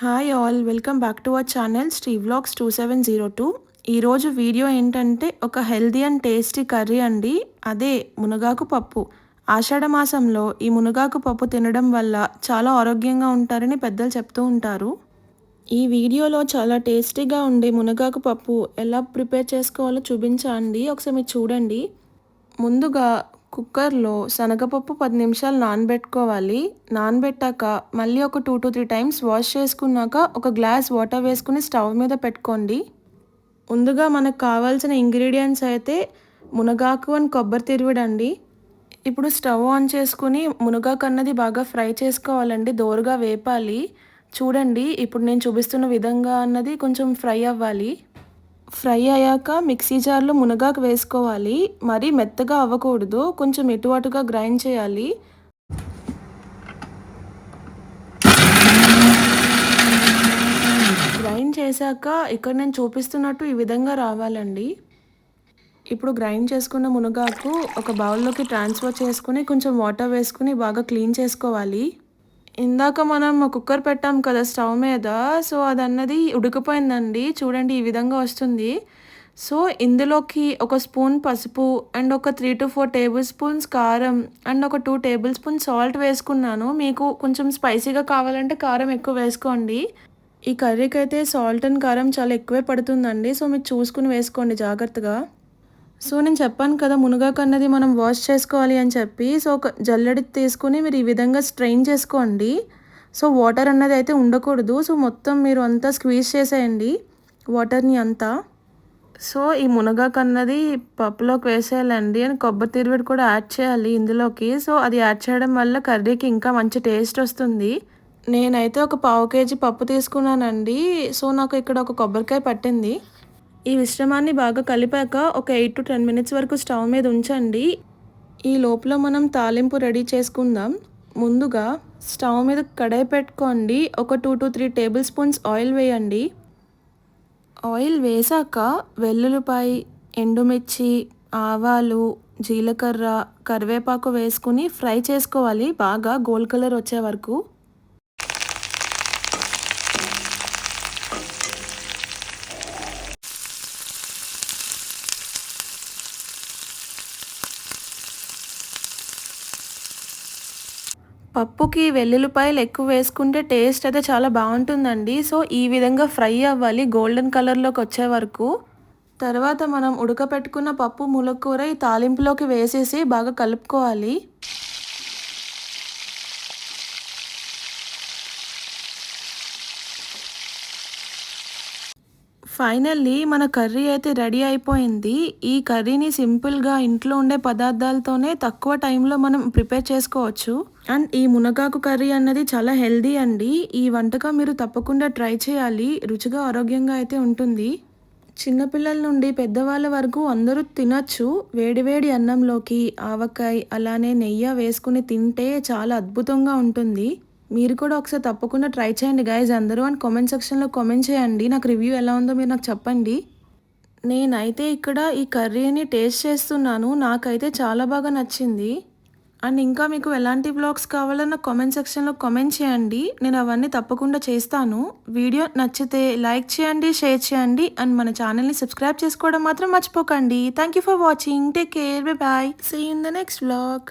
Hi all welcome back to our channel Sri vlogs two seven zero two ఈరోజు video ఏంటంటే ఒక healthy and tasty curry అండి. అదే మునగాకు పప్పు. ఆషాఢ మాసంలో ఈ మునగాకు పప్పు తినడం వల్ల చాలా ఆరోగ్యంగా ఉంటారని పెద్దలు చెప్తూ ఉంటారు. ఈ వీడియోలో చాలా టేస్టీగా ఉండే మునగాకు పప్పు ఎలా ప్రిపేర్ చేసుకోవాలో చూపించండి. ఒకసారి మీరు చూడండి. ముందుగా కుక్కర్లో శనగపప్పు పది నిమిషాలు నానబెట్టుకోవాలి. నానబెట్టాక మళ్ళీ ఒక two to three times wash చేసుకున్నాక ఒక గ్లాస్ వాటర్ వేసుకుని స్టవ్ మీద పెట్టుకోండి. ముందుగా మనకు కావాల్సిన ఇంగ్రీడియంట్స్ అయితే మునగాకు అని కొబ్బరి తిరువిడండి ఇప్పుడు స్టవ్ ఆన్ చేసుకుని మునగాకు అన్నది బాగా ఫ్రై చేసుకోవాలండి. దోరగా వేపాలి. చూడండి ఇప్పుడు నేను చూపిస్తున్న విధంగా అన్నది కొంచెం ఫ్రై అవ్వాలి. ఫ్రై అయ్యాక మిక్సీ జార్లో మునగాకు వేసుకోవాలి. మరీ మెత్తగా అవ్వకూడదు. కొంచెం ఎటు అటుగా గ్రైండ్ చేయాలి. గ్రైండ్ చేశాక ఇక్కడ నేను చూపిస్తున్నట్టు ఈ విధంగా రావాలండి. ఇప్పుడు గ్రైండ్ చేసుకున్న మునగాకు ఒక బౌల్లోకి ట్రాన్స్ఫర్ చేసుకుని కొంచెం వాటర్ వేసుకుని బాగా క్లీన్ చేసుకోవాలి. ఇందాక మనం కుక్కర్ పెట్టాం కదా స్టవ్ మీద సో అది అన్నది ఉడికిపోయిందండి. చూడండి ఈ విధంగా వస్తుంది. సో ఇందులోకి ఒక స్పూన్ పసుపు అండ్ ఒక three to four table spoons కారం అండ్ ఒక టూ టేబుల్ స్పూన్ సాల్ట్ వేసుకున్నాను. మీకు కొంచెం స్పైసీగా కావాలంటే కారం ఎక్కువ వేసుకోండి. ఈ కర్రీకి అయితే సాల్ట్ అండ్ కారం చాలా ఎక్కువే పడుతుందండి. సో మీరు చూసుకుని వేసుకోండి జాగ్రత్తగా. సో నేను చెప్పాను కదా మునగాకు అన్నది మనం వాష్ చేసుకోవాలి అని చెప్పి సో ఒక జల్లెడి తీసుకుని మీరు ఈ విధంగా స్ట్రెయిన్ చేసుకోండి. సో వాటర్ అన్నది అయితే ఉండకూడదు. సో మొత్తం మీరు అంతా స్క్వీజ్ చేసేయండి వాటర్ని అంతా. సో ఈ మునగాకు అన్నది పప్పులోకి వేసేయాలండి అని కొబ్బరి తిరువిడి కూడా యాడ్ చేయాలి ఇందులోకి. సో అది యాడ్ చేయడం వల్ల కర్రీకి ఇంకా మంచి టేస్ట్ వస్తుంది. నేనైతే ఒక పావు కేజీ పప్పు తీసుకున్నానండి. సో నాకు ఇక్కడ ఒక కొబ్బరికాయ పట్టింది. ఈ మిశ్రమాన్ని బాగా కలిపాక ఒక ఎయిట్ టు టెన్ మినిట్స్ వరకు స్టవ్ మీద ఉంచండి. ఈ లోపల మనం తాలింపు రెడీ చేసుకుందాం. ముందుగా స్టవ్ మీద కడాయి పెట్టుకోండి. ఒక two to three tablespoons oil వేయండి. ఆయిల్ వేసాక వెల్లుల్లిపాయ ఎండుమిర్చి ఆవాలు జీలకర్ర కరివేపాకు వేసుకుని ఫ్రై చేసుకోవాలి. బాగా గోల్డ్ కలర్ వచ్చే వరకు. పప్పుకి వెల్లుల్లిపాయలు ఎక్కువ వేసుకుంటే టేస్ట్ అయితే చాలా బాగుంటుందండి. సో ఈ విధంగా ఫ్రై అవ్వాలి గోల్డెన్ కలర్లోకి వచ్చే వరకు. తర్వాత మనం ఉడకపెట్టుకున్న పప్పు ములక్కూర ఈ తాలింపులోకి వేసేసి బాగా కలుపుకోవాలి. ఫైనల్లీ మన కర్రీ అయితే రెడీ అయిపోయింది. ఈ కర్రీని సింపుల్గా ఇంట్లో ఉండే పదార్థాలతోనే తక్కువ టైంలో మనం ప్రిపేర్ చేసుకోవచ్చు. అండ్ ఈ మునగాకు కర్రీ అన్నది చాలా హెల్దీ అండి. ఈ వంటకం మీరు తప్పకుండా ట్రై చేయాలి. రుచిగా ఆరోగ్యంగా అయితే ఉంటుంది. చిన్నపిల్లల నుండి పెద్దవాళ్ళ వరకు అందరూ తినచ్చు. వేడివేడి అన్నంలోకి ఆవకాయ అలానే నెయ్యి వేసుకుని తింటే చాలా అద్భుతంగా ఉంటుంది. మీరు కూడా ఒకసారి తప్పకుండా ట్రై చేయండి గైజ్ అందరూ అని కామెంట్ సెక్షన్లో కామెంట్ చేయండి. నాకు రివ్యూ ఎలా ఉందో మీరు నాకు చెప్పండి. నేనైతే ఇక్కడ ఈ కర్రీని టేస్ట్ చేస్తున్నాను. నాకైతే చాలా బాగా నచ్చింది. అండ్ ఇంకా మీకు ఎలాంటి బ్లాగ్స్ కావాలన్న కామెంట్ సెక్షన్లో కామెంట్ చేయండి. నేను అవన్నీ తప్పకుండా చేస్తాను. వీడియో నచ్చితే లైక్ చేయండి షేర్ చేయండి. అండ్ మన ఛానల్ని సబ్స్క్రైబ్ చేసుకోవడం మాత్రం మర్చిపోకండి. Thank you for watching take care bye bye see in the next blog